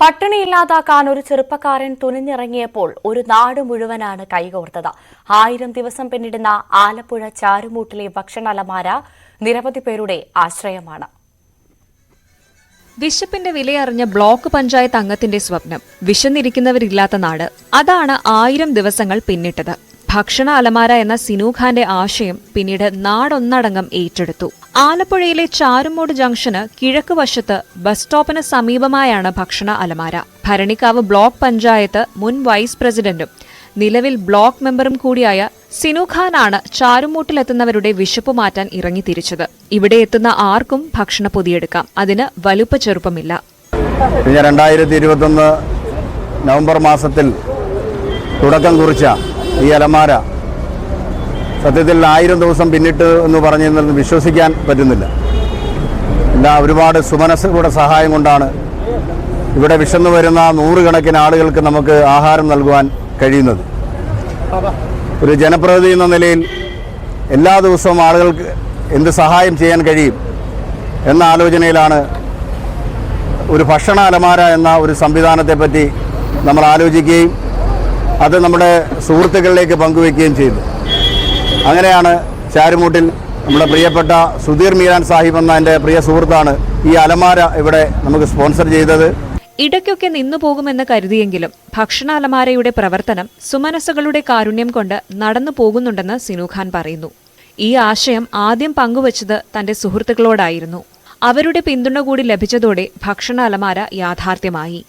പട്ടിണി ഇല്ലാതാക്കാൻ ഒരു ചെറുപ്പക്കാരൻ തുനിഞ്ഞിറങ്ങിയപ്പോൾ ഒരു നാട് മുഴുവനാണ് കൈകോർത്തത്. ആയിരം ദിവസം പിന്നിടുന്ന ആലപ്പുഴ ചാരുമൂട്ടിലെ ഭക്ഷണലമാര നിരവധി പേരുടെ ആശ്രയമാണ്. വിശപ്പിന്റെ വിലയറിഞ്ഞ ബ്ലോക്ക് പഞ്ചായത്ത് അംഗത്തിന്റെ സ്വപ്നം വിശന്നിരിക്കുന്നവരില്ലാത്ത നാട്. അതാണ് ആയിരം ദിവസങ്ങൾ പിന്നിട്ടത്. ഭക്ഷണ അലമാര എന്ന സിനു ഖാന്റെ ആശയം പിന്നീട് നാടൊന്നടങ്കം ഏറ്റെടുത്തു. ആലപ്പുഴയിലെ ചാരുമോട് ജംഗ്ഷന് കിഴക്ക് വശത്ത് ബസ് സ്റ്റോപ്പിന് സമീപമായാണ് ഭക്ഷണ അലമാര. ഭരണിക്കാവ് ബ്ലോക്ക് പഞ്ചായത്ത് മുൻ വൈസ് പ്രസിഡന്റും നിലവിൽ ബ്ലോക്ക് മെമ്പറും കൂടിയായ സിനു ഖാനാണ് ചാരുമൂട്ടിലെത്തുന്നവരുടെ വിശപ്പ് മാറ്റാൻ ഇറങ്ങി തിരിച്ചത് ഇവിടെ എത്തുന്ന ആർക്കും ഭക്ഷണ പൊതിയെടുക്കാം. അതിന് വലുപ്പ ചെറുപ്പമില്ല. കഴിഞ്ഞ രണ്ടായിരത്തി ഇരുപത്തൊന്ന് നവംബർ മാസത്തിൽ തുടക്കം കുറിച്ച ഈ അലമാര സത്യത്തിൽ ആയിരം ദിവസം പിന്നിട്ട് എന്ന് പറഞ്ഞിരുന്നത് വിശ്വസിക്കാൻ പറ്റുന്നില്ല. എല്ലാ ഒരുപാട് സുമനസ്സുകളുടെ സഹായം കൊണ്ടാണ് ഇവിടെ വിശന്നു വരുന്ന നൂറുകണക്കിന് ആളുകൾക്ക് നമുക്ക് ആഹാരം നൽകുവാൻ കഴിയുന്നത്. ഒരു ജനപ്രതിനിധി എന്ന നിലയിൽ എല്ലാ ദിവസവും ആളുകൾക്ക് എന്ത് സഹായം ചെയ്യാൻ കഴിയും എന്ന ആലോചനയിലാണ് ഒരു ഭക്ഷണ അലമാര എന്ന ഒരു സംവിധാനത്തെപ്പറ്റി നമ്മൾ ആലോചിക്കുകയും അത് നമ്മുടെ സുഹൃത്തുക്കളിലേക്ക് പങ്കുവെക്കുകയും ചെയ്തു. അങ്ങനെയാണ് ചാരുമൂട്ടിൽ നമ്മുടെ പ്രിയപ്പെട്ട സുധീർ മീരാൻ സാഹിബ് എന്ന എന്റെ പ്രിയ സുഹൃത്താണ് ഈ അലമാര ഇവിടെ നമുക്ക് സ്പോൺസർ ചെയ്തത്. ഇടയ്ക്കൊക്കെ നിന്നു പോകുമെന്ന് കരുതിയെങ്കിലും ഭക്ഷണ അലമാരയുടെ പ്രവർത്തനം സുമനസ്സുകളുടെ കാരുണ്യം കൊണ്ട് നടന്നു പോകുന്നുണ്ടെന്ന് സിനുഖാൻ പറയുന്നു. ഈ ആശയം ആദ്യം പങ്കുവച്ചത് തന്റെ സുഹൃത്തുക്കളോടായിരുന്നു. അവരുടെ പിന്തുണ കൂടി ലഭിച്ചതോടെ ഭക്ഷണ അലമാര യാഥാർത്ഥ്യമായി.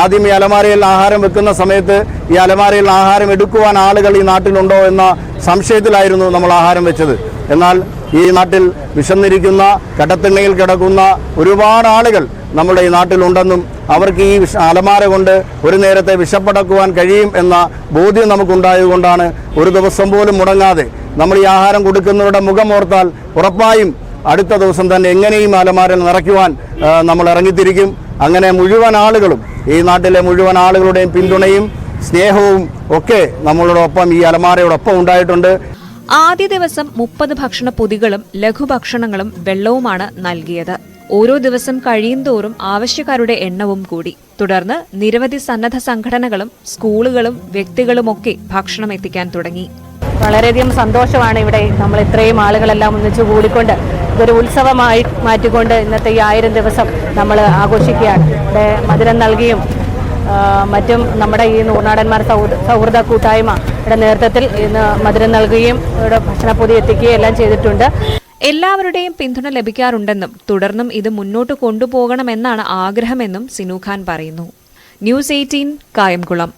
ആദ്യം ഈ അലമാരയിൽ ആഹാരം വെക്കുന്ന സമയത്ത് ഈ അലമാരയിൽ ആഹാരം എടുക്കുവാൻ ആളുകൾ ഈ നാട്ടിലുണ്ടോ എന്ന സംശയത്തിലായിരുന്നു നമ്മൾ ആഹാരം വെച്ചത്. എന്നാൽ ഈ നാട്ടിൽ വിശന്നിരിക്കുന്ന കടത്തിണ്ണയിൽ കിടക്കുന്ന ഒരുപാട് ആളുകൾ നമ്മുടെ ഈ നാട്ടിലുണ്ടെന്നും അവർക്ക് ഈ വിഷ അലമാര കൊണ്ട് ഒരു നേരത്തെ വിശപ്പടക്കുവാൻ കഴിയും എന്ന ബോധ്യം നമുക്കുണ്ടായതുകൊണ്ടാണ് ഒരു ദിവസം പോലും മുടങ്ങാതെ നമ്മൾ ഈ ആഹാരം കൊടുക്കുന്നവരുടെ മുഖമോർത്താൽ ഉറപ്പായും അടുത്ത ദിവസം തന്നെ എങ്ങനെയും അലമാരൽ നിറയ്ക്കുവാൻ നമ്മൾ ഇറങ്ങിത്തിരിക്കും. അങ്ങനെ മുഴുവൻ ആളുകളും ഈ നാട്ടിലെ മുഴുവൻ ആളുകളുടെയും പിന്തുണയും സ്നേഹവും ഒക്കെ നമ്മളോടൊപ്പം ഈ അലമാരയോടൊപ്പം ഉണ്ടായിട്ടുണ്ട്. ആദ്യ ദിവസം മുപ്പത് ഭക്ഷണ പൊതികളും ലഘുഭക്ഷണങ്ങളും വെള്ളവുമാണ് നൽകിയത്. ഓരോ ദിവസം കഴിയുന്തോറും ആവശ്യക്കാരുടെ എണ്ണവും കൂടി. തുടർന്ന് നിരവധി സന്നദ്ധ സംഘടനകളും സ്കൂളുകളും വ്യക്തികളുമൊക്കെ ഭക്ഷണം എത്തിക്കാൻ തുടങ്ങി. വളരെയധികം സന്തോഷമാണ് ഇവിടെ നമ്മൾ ഇത്രയും ആളുകളെല്ലാം ഒന്നിച്ചു കൂടിക്കൊണ്ട് ഇതൊരു ഉത്സവമായി മാറ്റിക്കൊണ്ട് ഇന്നത്തെ ഈ ആയിരം ദിവസം നമ്മൾ ആഘോഷിക്കുകയാണ്. ഇവിടെ മധുരം നൽകിയും മറ്റും നമ്മുടെ ഈ നൂർനാടന്മാർ സൗഹൃദ സൗഹൃദ കൂട്ടായ്മ ഇവിടെ നേതൃത്വത്തിൽ ഇന്ന് മധുരം നൽകുകയും ഇവിടെ ഭക്ഷണപ്പൊതി എത്തിക്കുകയും എല്ലാം ചെയ്തിട്ടുണ്ട്. എല്ലാവരുടെയും പിന്തുണ ലഭിക്കാറുണ്ടെന്നും തുടർന്നും ഇത് മുന്നോട്ട് കൊണ്ടുപോകണമെന്നാണ് ആഗ്രഹമെന്നും സിനുഖാൻ പറയുന്നു. News eighteen Kayamkulam.